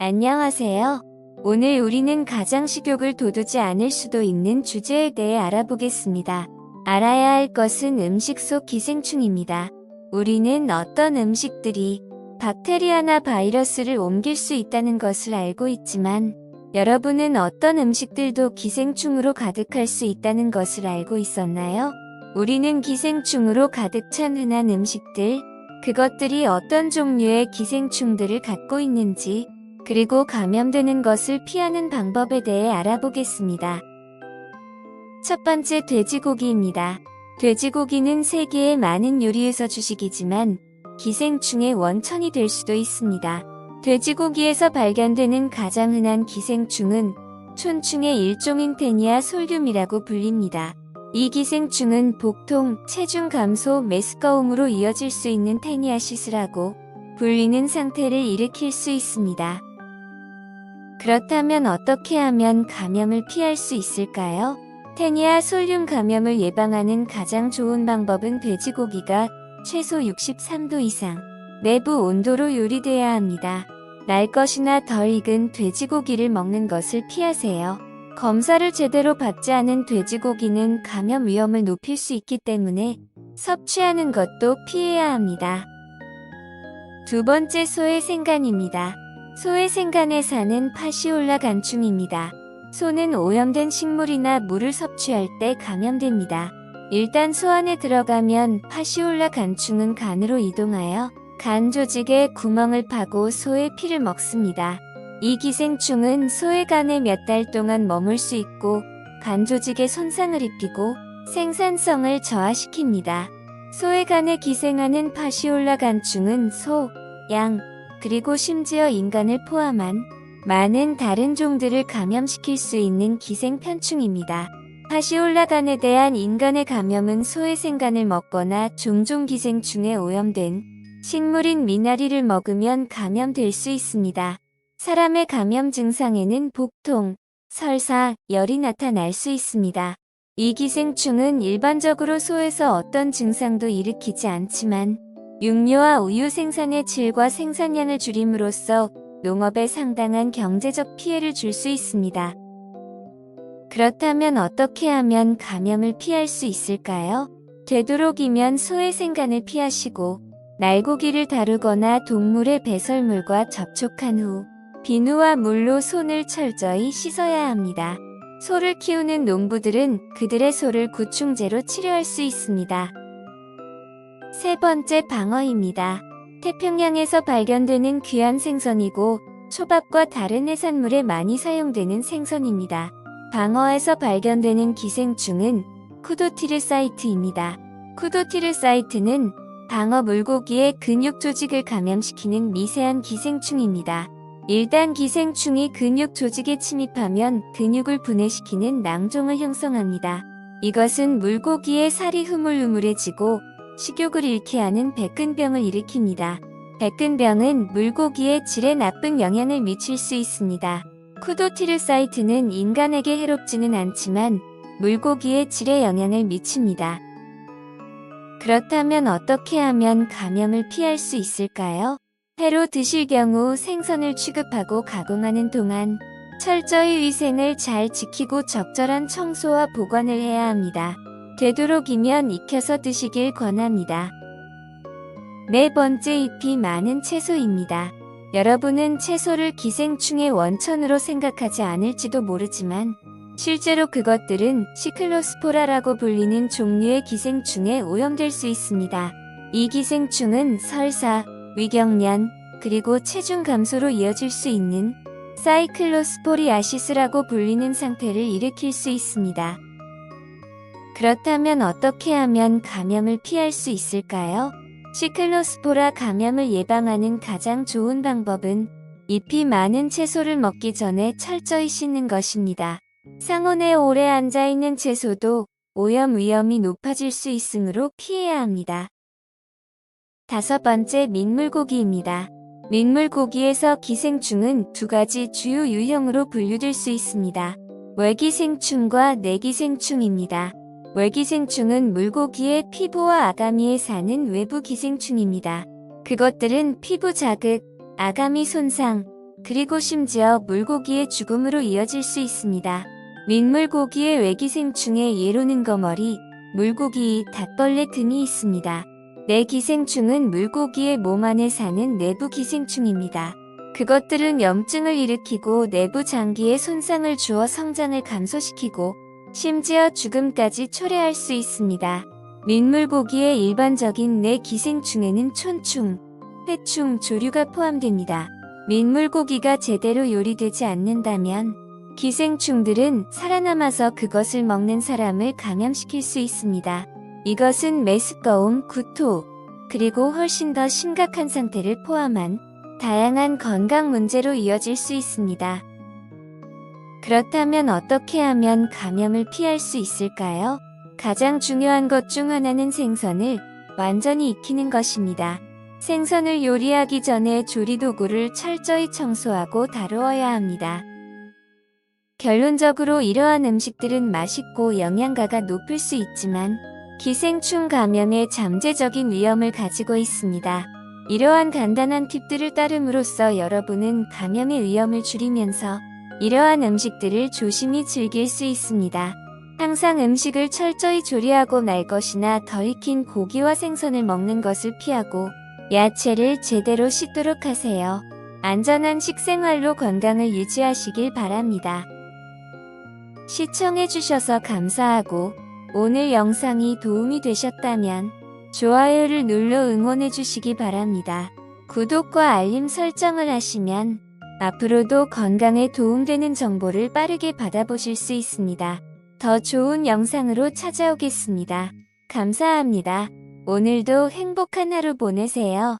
안녕하세요. 오늘 우리는 가장 식욕을 돋우지 않을 수도 있는 주제에 대해 알아보겠습니다. 알아야 할 것은 음식 속 기생충입니다. 우리는 어떤 음식들이 박테리아나 바이러스를 옮길 수 있다는 것을 알고 있지만 여러분은 어떤 음식들도 기생충으로 가득할 수 있다는 것을 알고 있었나요? 우리는 기생충으로 가득 찬 흔한 음식들, 그것들이 어떤 종류의 기생충들을 갖고 있는지, 그리고 감염되는 것을 피하는 방법에 대해 알아보겠습니다. 첫 번째 돼지고기입니다. 돼지고기는 세계의 많은 요리에서 주식이지만 기생충의 원천이 될 수도 있습니다. 돼지고기에서 발견되는 가장 흔한 기생충은 촌충의 일종인 테니아 솔륨이라고 불립니다. 이 기생충은 복통, 체중 감소, 메스꺼움으로 이어질 수 있는 테니아시스라고 불리는 상태를 일으킬 수 있습니다. 그렇다면 어떻게 하면 감염을 피할 수 있을까요? 테니아 솔륨 감염을 예방하는 가장 좋은 방법은 돼지고기가 최소 63도 이상 내부 온도로 요리돼야 합니다. 날 것이나 덜 익은 돼지고기를 먹는 것을 피하세요. 검사를 제대로 받지 않은 돼지고기는 감염 위험을 높일 수 있기 때문에 섭취하는 것도 피해야 합니다. 두 번째 소의 생간입니다. 소의 생간에 사는 파시올라 간충입니다. 소는 오염된 식물이나 물을 섭취할 때 감염됩니다. 일단 소 안에 들어가면 파시올라 간충은 간으로 이동하여 간 조직에 구멍을 파고 소의 피를 먹습니다. 이 기생충은 소의 간에 몇 달 동안 머물 수 있고 간 조직에 손상을 입히고 생산성을 저하시킵니다. 소의 간에 기생하는 파시올라 간충은 소, 양, 그리고 심지어 인간을 포함한 많은 다른 종들을 감염시킬 수 있는 기생편충입니다. 파시올라 간에 대한 인간의 감염은 소의 생간을 먹거나 종종 기생충에 오염된 식물인 미나리를 먹으면 감염될 수 있습니다. 사람의 감염 증상에는 복통, 설사, 열이 나타날 수 있습니다. 이 기생충은 일반적으로 소에서 어떤 증상도 일으키지 않지만 육류와 우유 생산의 질과 생산량을 줄임으로써 농업에 상당한 경제적 피해를 줄 수 있습니다. 그렇다면 어떻게 하면 감염을 피할 수 있을까요? 되도록이면 소의 생간을 피하시고 날고기를 다루거나 동물의 배설물과 접촉한 후 비누와 물로 손을 철저히 씻어야 합니다. 소를 키우는 농부들은 그들의 소를 구충제로 치료할 수 있습니다. 세 번째 방어입니다. 태평양에서 발견되는 귀한 생선이고 초밥과 다른 해산물에 많이 사용되는 생선입니다. 방어에서 발견되는 기생충은 쿠도티르사이트입니다. 쿠도티르사이트는 방어 물고기의 근육 조직을 감염시키는 미세한 기생충입니다. 일단 기생충이 근육 조직에 침입하면 근육을 분해시키는 낭종을 형성합니다. 이것은 물고기의 살이 흐물흐물해지고 식욕을 잃게 하는 백근병을 일으킵니다. 백근병은 물고기의 질에 나쁜 영향을 미칠 수 있습니다. 쿠도티르사이트는 인간에게 해롭지는 않지만 물고기의 질에 영향을 미칩니다. 그렇다면 어떻게 하면 감염을 피할 수 있을까요? 회로 드실 경우 생선을 취급하고 가공하는 동안 철저히 위생을 잘 지키고 적절한 청소와 보관을 해야 합니다. 되도록이면 익혀서 드시길 권합니다. 네 번째 잎이 많은 채소입니다. 여러분은 채소를 기생충의 원천으로 생각하지 않을지도 모르지만 실제로 그것들은 시클로스포라라고 불리는 종류의 기생충에 오염될 수 있습니다. 이 기생충은 설사, 위경련, 그리고 체중 감소로 이어질 수 있는 사이클로스포리아시스라고 불리는 상태를 일으킬 수 있습니다. 그렇다면 어떻게 하면 감염을 피할 수 있을까요? 시클로스포라 감염을 예방하는 가장 좋은 방법은 잎이 많은 채소를 먹기 전에 철저히 씻는 것입니다. 상온에 오래 앉아있는 채소도 오염 위험이 높아질 수 있으므로 피해야 합니다. 다섯 번째 민물고기입니다. 민물고기에서 기생충은 두 가지 주요 유형으로 분류될 수 있습니다. 외기생충과 내기생충입니다. 외기생충은 물고기의 피부와 아가미에 사는 외부 기생충입니다. 그것들은 피부 자극, 아가미 손상, 그리고 심지어 물고기의 죽음으로 이어질 수 있습니다. 민물고기의 외기생충의 예로는 거머리, 물고기, 닭벌레 등이 있습니다. 내기생충은 물고기의 몸 안에 사는 내부 기생충입니다. 그것들은 염증을 일으키고 내부 장기에 손상을 주어 성장을 감소시키고 심지어 죽음까지 초래할 수 있습니다. 민물고기의 일반적인 내 기생충에는 촌충, 회충, 조류가 포함됩니다. 민물고기가 제대로 요리되지 않는다면 기생충들은 살아남아서 그것을 먹는 사람을 감염시킬 수 있습니다. 이것은 메스꺼움, 구토, 그리고 훨씬 더 심각한 상태를 포함한 다양한 건강 문제로 이어질 수 있습니다. 그렇다면 어떻게 하면 감염을 피할 수 있을까요? 가장 중요한 것 중 하나는 생선을 완전히 익히는 것입니다. 생선을 요리하기 전에 조리도구를 철저히 청소하고 다루어야 합니다. 결론적으로 이러한 음식들은 맛있고 영양가가 높을 수 있지만 기생충 감염의 잠재적인 위험을 가지고 있습니다. 이러한 간단한 팁들을 따름으로써 여러분은 감염의 위험을 줄이면서 이러한 음식들을 조심히 즐길 수 있습니다. 항상 음식을 철저히 조리하고 날 것이나 덜 익힌 고기와 생선을 먹는 것을 피하고 야채를 제대로 씻도록 하세요. 안전한 식생활로 건강을 유지하시길 바랍니다. 시청해주셔서 감사하고 오늘 영상이 도움이 되셨다면 좋아요를 눌러 응원해주시기 바랍니다. 구독과 알림 설정을 하시면 앞으로도 건강에 도움되는 정보를 빠르게 받아보실 수 있습니다. 더 좋은 영상으로 찾아오겠습니다. 감사합니다. 오늘도 행복한 하루 보내세요.